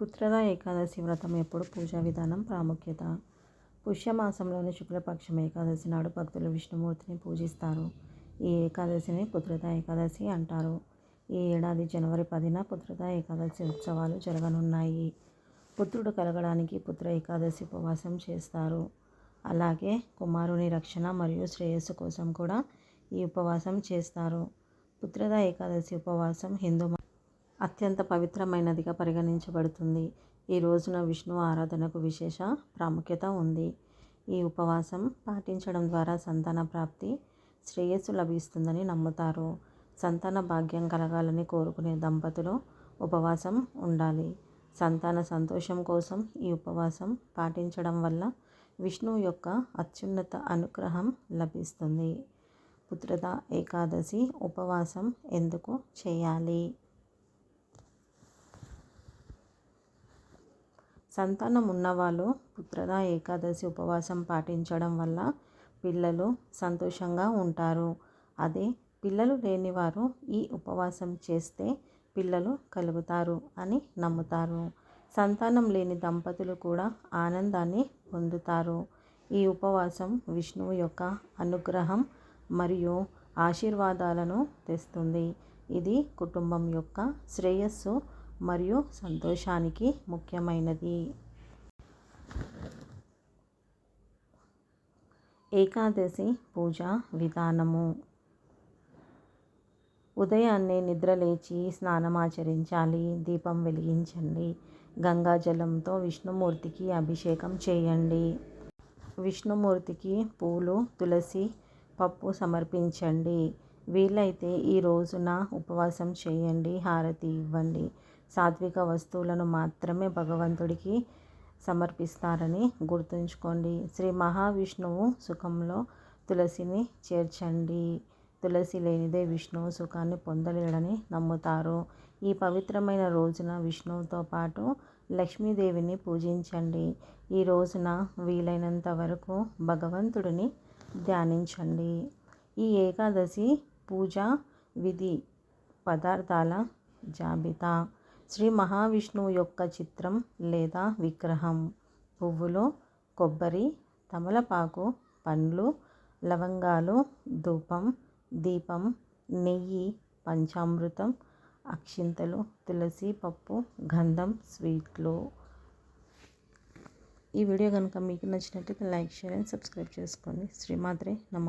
పుత్రద ఏకాదశి వ్రతం ఎప్పుడు పూజా విధానం ప్రాముఖ్యత. పుష్యమాసంలోని శుక్లపక్షం ఏకాదశి నాడు భక్తులు విష్ణుమూర్తిని పూజిస్తారు. ఈ ఏకాదశిని పుత్రద ఏకాదశి అంటారు. ఈ ఏడాది జనవరి పదిన పుత్రద ఏకాదశి ఉత్సవాలు జరగనున్నాయి. పుత్రుడు కలగడానికి పుత్ర ఏకాదశి ఉపవాసం చేస్తారు. అలాగే కుమారుని రక్షణ మరియు శ్రేయస్సు కోసం కూడా ఈ ఉపవాసం చేస్తారు. పుత్రద ఏకాదశి ఉపవాసం హిందూ అత్యంత పవిత్రమైనదిగా పరిగణించబడుతుంది. ఈ రోజున విష్ణు ఆరాధనకు విశేష ప్రాముఖ్యత ఉంది. ఈ ఉపవాసం పాటించడం ద్వారా సంతాన ప్రాప్తి శ్రేయస్సు లభిస్తుందని నమ్ముతారు. సంతాన భాగ్యం కలగాలని కోరుకునే దంపతులు ఉపవాసం ఉండాలి. సంతాన సంతోషం కోసం ఈ ఉపవాసం పాటించడం వల్ల విష్ణువు యొక్క అత్యున్నత అనుగ్రహం లభిస్తుంది. పుత్రద ఏకాదశి ఉపవాసం ఎందుకు చేయాలి? సంతానం ఉన్నవాళ్ళు పుత్రద ఏకాదశి ఉపవాసం పాటించడం వల్ల పిల్లలు సంతోషంగా ఉంటారు. అదే పిల్లలు లేనివారు ఈ ఉపవాసం చేస్తే పిల్లలు కలుగుతారు అని నమ్ముతారు. సంతానం లేని దంపతులు కూడా ఆనందాన్ని పొందుతారు. ఈ ఉపవాసం విష్ణువు యొక్క అనుగ్రహం మరియు ఆశీర్వాదాలను తెస్తుంది. ఇది కుటుంబం యొక్క శ్రేయస్సు మరియు సంతోషానికి ముఖ్యమైనది. ఏకాదశి పూజ విధానము. ఉదయాన్నే నిద్రలేచి స్నానమాచరించాలి దీపం వెలిగించండి గంగాజలంతో విష్ణుమూర్తికి అభిషేకం చేయండి. విష్ణుమూర్తికి పూలు తులసి పప్పు సమర్పించండి. వీలైతే ఈ రోజున ఉపవాసం చేయండి హారతి ఇవ్వండి. సాత్విక వస్తువులను మాత్రమే భగవంతుడికి సమర్పిస్తారని గుర్తుంచుకోండి. శ్రీ మహావిష్ణువు సుఖంలో తులసిని చేర్చండి. తులసి లేనిదే విష్ణువు సుఖాన్ని పొందలేడని నమ్ముతారు. ఈ పవిత్రమైన రోజున విష్ణువుతో పాటు లక్ష్మీదేవిని పూజించండి. ఈ రోజున వీలైనంత వరకు భగవంతుడిని ధ్యానించండి. ఈ ఏకాదశి పూజ విధి పదార్థాల జాబితా. శ్రీ మహావిష్ణువు యొక్క చిత్రం లేదా విగ్రహం. పువ్వులు కొబ్బరి తమలపాకు పండ్లు లవంగాలు ధూపం దీపం నెయ్యి పంచామృతం అక్షింతలు తులసి పప్పు గంధం స్వీట్లు. ఈ వీడియో కనుక మీకు నచ్చినట్లయితే లైక్ షేర్ అండ్ సబ్స్క్రైబ్ చేసుకోండి. శ్రీమాత్రే నమ.